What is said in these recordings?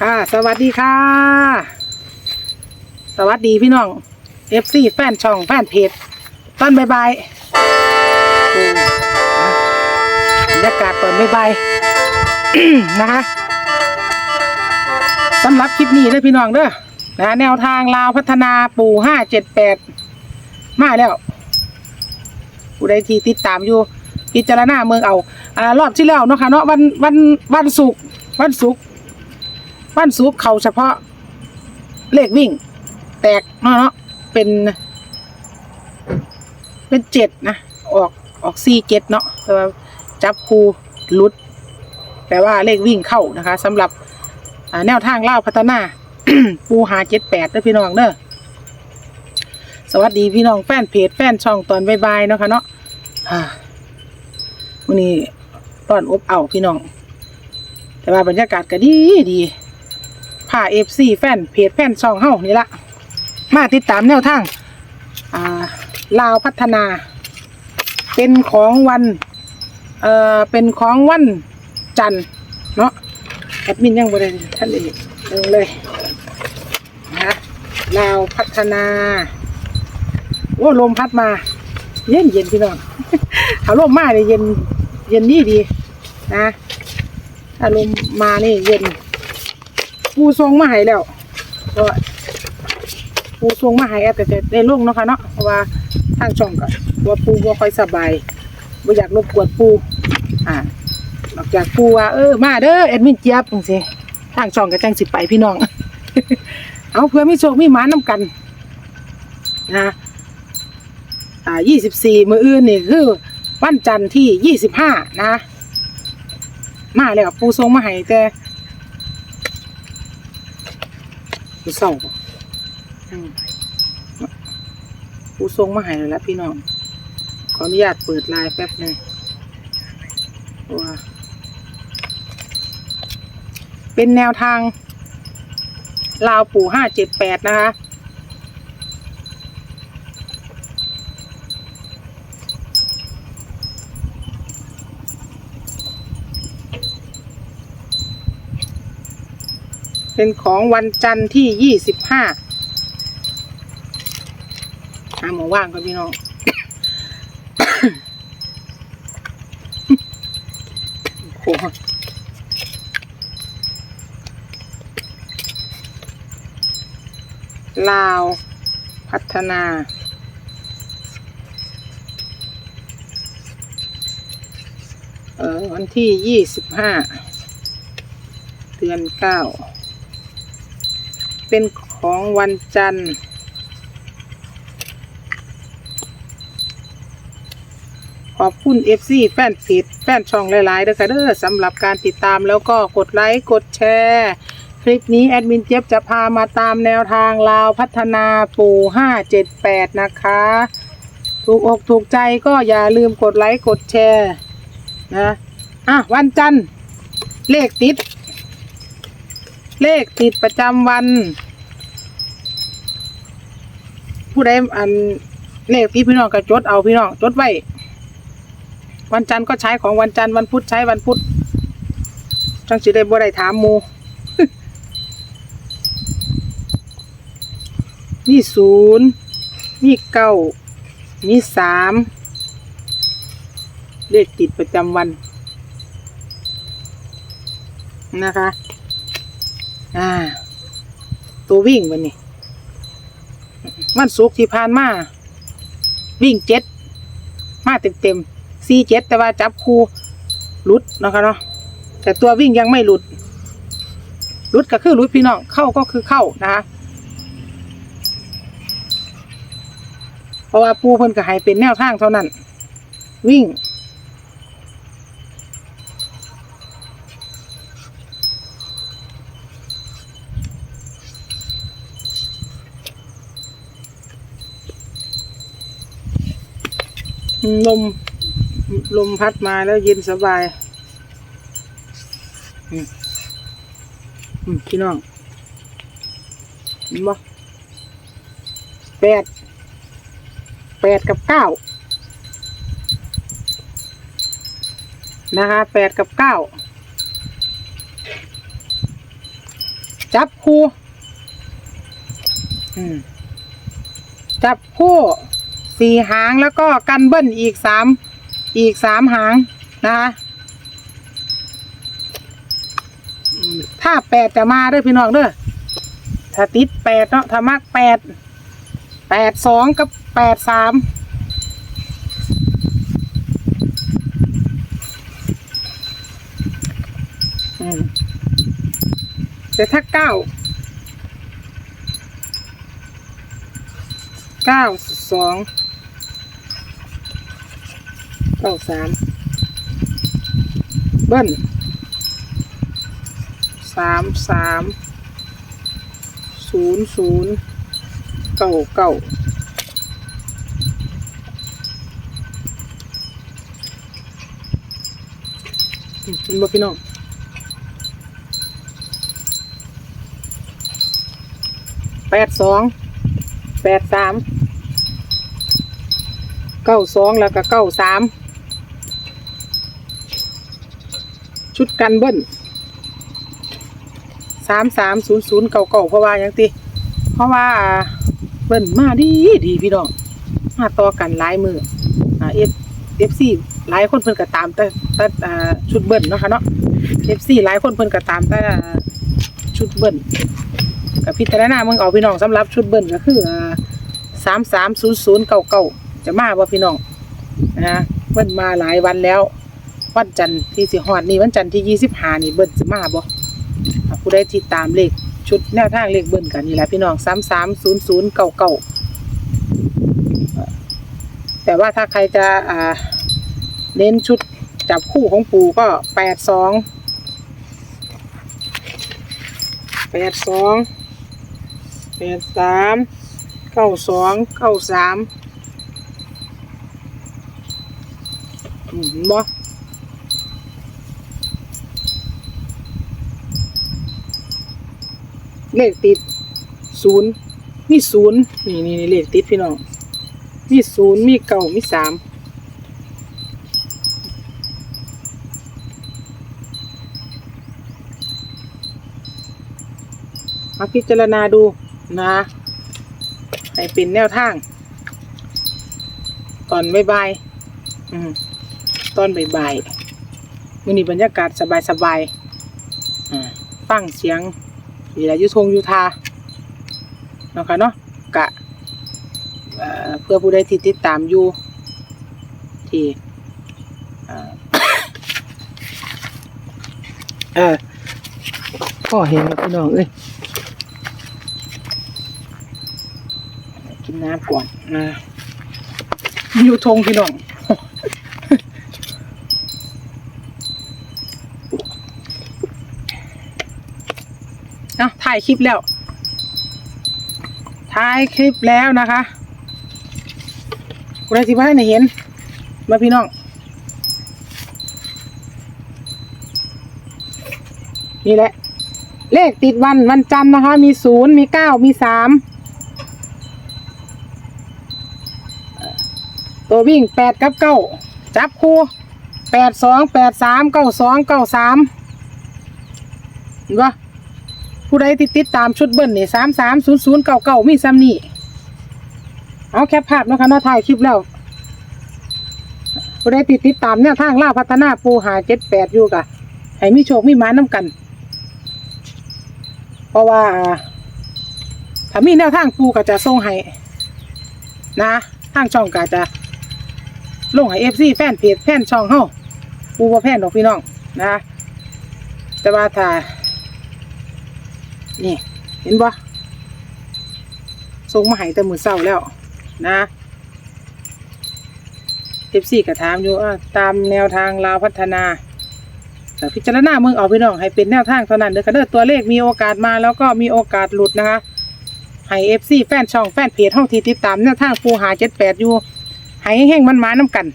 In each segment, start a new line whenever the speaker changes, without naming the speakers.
ค่ะ สวัสดีค่ะ สวัสดีพี่น้อง FC แฟนช่องแฟนเพจตอนบายๆโอ้อะบรรยากาศตอนบายๆนะคะสำหรับคลิปนี้เด้อพี่น้องเด้อนะแนวทางลาวพัฒนาปู่ห้าเจ็ดแปดมาแล้วผู้ใดที่ติดตามอยู่พิจารณาเมืองเอาอ่ารอบที่แล้วเนาะค่ะเนาะวันวันวันศุกร์วันศุกร์ วันศุกร์เขาเฉพาะเลขวิ่ง แตกเนาะเป็น เป็นเจ็ดนะ ออกออกสี่เจ็ดเนาะแต่ว่าจับคูลุด แต่ว่าเลขวิ่งเข้านะคะสำหรับแนวทางเล่าพัฒนาปูหาเจ็ดแปดเด้อพี่น้องเด้อสวัสดีพี่น้องแฟนเพจแฟนช่องตอนบายๆเนาะค่ะเนาะอ่าวันนี้ตอนอบเอาพี่น้อง แต่ว่าบรรยากาศก็ดีดี พาเอฟซีแฟนเพจแฟนช่องเฮ้านี่ละมาติดตามแนวทางอ่าลาวพัฒนา เป็นของวันเอ่อเป็นของวันจันทร์เนาะแอดมินยังบริเวท่านเอกเดินเลยนะลาวพัฒนาโอ้ลมพัดมา เย็นเย็นพี่น้องถ้าลมมาเนี่ยเย็นเย็นดีดีนะถ้าลมมานี่เย็น ปูทรงมาให้แล้วก็ปูทรงมาให้แอดแต่แต่ได้ลงเนาะค่ะเนาะเพราะว่าทางช่องก็ว่าปูบ่ค่อยสบายบ่อยากรบกวนปูอ่านอกจากปูว่าเออมาเด้อแอดมินเจี๊ยบจังซี่ทางช่องก็จังสิไปพี่น้อง เอาเพื่อมีโชคมีหมานํกันนะอ่ายี่สิบสี่มืออื่นนี่คือวันจันทร์ที่ยี่สิบห้านะ มาแล้วปูทรงมาให้แต่ ปูเศร้ทรงมาหายแล้วล่ะพี่น้อง ขออนุญาตเปิดไลน์แป๊บหนึ่งว่าเป็นแนวทาง ลาวปู่ห้าเจ็ดแปดนะคะ เป็นของวันจันทร์ที่ยี่สิบห้าหาหมอว่างก่อนพี่น้องโอ้โหลาว พัฒนาเออวันที่ยี่สิบห้าเดือนเก้า เป็นของวันจันทร์ ขอบคุณ FC แฟนเพจแฟนช่องหลายๆเด้อค่ะเด้อสำหรับการติดตามแล้วก็กดไลค์กดแชร์คลิปนี้แอดมินเจี๊ยบจะพามาตามแนวทางลาวพัฒนาปู่ 578 นะคะ ถูกอกถูกใจก็อย่าลืมกดไลค์กดแชร์นะ อะ วันจันทร์ เลขติด เลขติดประจำวัน ผู้ใดอันเลขที่พี่น้องก็จดเอาพี่น้องจดไว้วันจันทร์ก็ใช้ของวันจันทร์วันพุธใช้วันพุธจังสิได้บ่ได้ถามมูมีศูนย์มีเก้ามีสามเลขติดประจำวันนะคะ อ่า ตัววิ่งวันนี้ มันสุกที่ผ่านมา วิ่งเจ็ด มาเต็มเต็มสี่เจ็ดแต่ว่าจับคูหลุดเนาะคะเนาะแต่ตัววิ่งยังไม่หลุด หลุดก็คือหลุดพี่น้อง เข้าก็คือเข้านะคะเพราะว่าปูเพิ่นก็ให้เป็นแนวทางเท่านั้น วิ่ง ลม ลมพัดมาแล้วเย็นสบายพี่น้องบ่แปด แปดกับเก้า นะคะแปดกับเก้า จับคู่ อืม จับคู่ สี่หางแล้วก็กันเบิ้ลอีกสามอีกสามหางนะคะถ้าแปดจะมาด้วยพี่น้องเด้อถ้าติดแปดเนาะถ้ามักแปดแปดสองกับแปดสามอืมแต่ถ้าเก้าเก้าสอง เก้าสามเบิ้ลสามสามศูนย์ศูนย์เก้าเก้าเห็นบ่พี่น้องแปดสองแปดสามเก้าสองแล้วก็เก้าสามชุด กันเบิ้ลสามสามศูนย์ศูนย์เก่าเก่าเพราะว่าหยังติเพราะว่าเบิ้ลมาดีดีพี่น้องมาต่อกันหลายมืออ่าเอฟเอฟซีหลายคนเพิ่นก็ตามแต่แต่อ่าชุดเบิ้ลเนาะค่ะเนาะเอฟซีหลายคนเพิ่นก็ตามแต่ชุดเบิ้ลกับพิจารณาเมืองเอาพี่น้องสำหรับชุดเบิ้ลก็คือสามสามศูนย์ศูนย์เก่าเก่าจะมาบ่พี่น้องนะเบิ้ลมาหลายวันแล้ว วันจันทร์ที่สิฮอดนี่วันจันทร์ที่ยี่สิบห้านี่เบิ้ลจะมาบ่อะผู้ใดที่ตามเลขชุดแนวทางเลขเบิ้ลกันนี่แหละพี่น้องสามสามศูนย์ศูนย์เก่าเก่าแต่ว่าถ้าใครจะอ่าเน้นชุดจับคู่ของปู่ก็แปดสองแปดสองแปดสามเก้าสองเก้าสามอืมบ่ เลขติดศูนย์มีศูนย์นี่นี่เลขติดพี่น้องมีศูนย์มีเก้ามีสามมาพิจารณาดูนะให้เป็นแนวทาง ตอนบ่ายๆตอนบ่ายๆมือนี้บรรยากาศสบายๆฟังเสียง วิทยุทงยุทาเนาะค่ะเนาะกะเเพื่อผู้ใดที่ติดตามอยู่ที่เออพ่อเห็นแล้วพี่น้องเอ้ยกินน้ำก่อนนะยูทงพี่น้อง เอา ถ่ายคลิปแล้วถ่ายคลิปแล้วนะคะคุณอาทิว่าให้เห็น มาพี่น้อง นี่แหละ เลขติดวันวันจันทร์นะคะ มีศูนย์มีเก้ามีสามตัววิ่งแปดกับเก้าจับคู่แปดสองแปดสามเก้าสองเก้าสามเห็นปะ ผู้ใดติดติดตามชุดเบิ้ลนี่สามสามศูนย์ศูนย์เก้าเก้ามีซ้ำนี่เอาแคปภาพนะคะเนาะถ่ายคลิปแล้วผู้ใดติดติดตามแนวทางล่าพัฒนาปูหาเจ็ดแปดอยู่กะให้มีโชคมีหมาน้ำกัน เพราะว่าถ้ามีแนวทางปูก็จะส่งให้นะทางช่องก็จะลงให้เอฟซีแฟนเพจแฟนช่องเฮาปูว่าแฟนดอกพี่น้องนะ แต่ว่าถ้า นี่เห็นบ่ส่งมาให้แต่มือเศร้าแล้วนะเอฟซีก็ถามอยู่อ่าตามแนวทางลาวพัฒนาแต่พิจารณาเมืองเอาพี่น้องให้เป็นแนวทางเท่านั้นเด้อค่ะเด้อตัวเลขมีโอกาสมาแล้วก็มีโอกาสหลุดนะคะให้เอฟซีแฟนช่องแฟนเพจห้องทีติดตามแนวทางปูหาเจ็ดแปดอยู่ให้แห้งมันมาน้ำกัน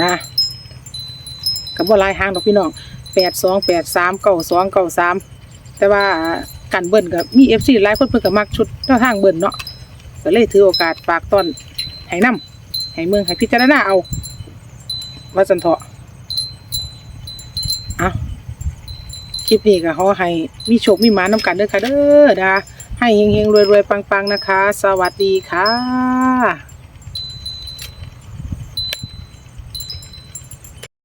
นะกับว่าลายหางดอกพี่น้องแปดสองแปดสามเก้าสองเก้าสาม แต่ว่ากันเบิ้ลกับมีเอฟซีหลายคนเพิ่นกับมักชุดแนวทางเบิ้ลเนาะก็เลยถือโอกาสฝากต้นให้นำให้เมืองให้พิจารณาเอา ว่าจันเถาะเอาคคลิปนี้ก็ขอให้มีโชคมีหมาน้ำกันเด้อค่ะเด้อนะคะให้เฮงๆรวยๆปังๆนะคะ สวัสดีค่ะ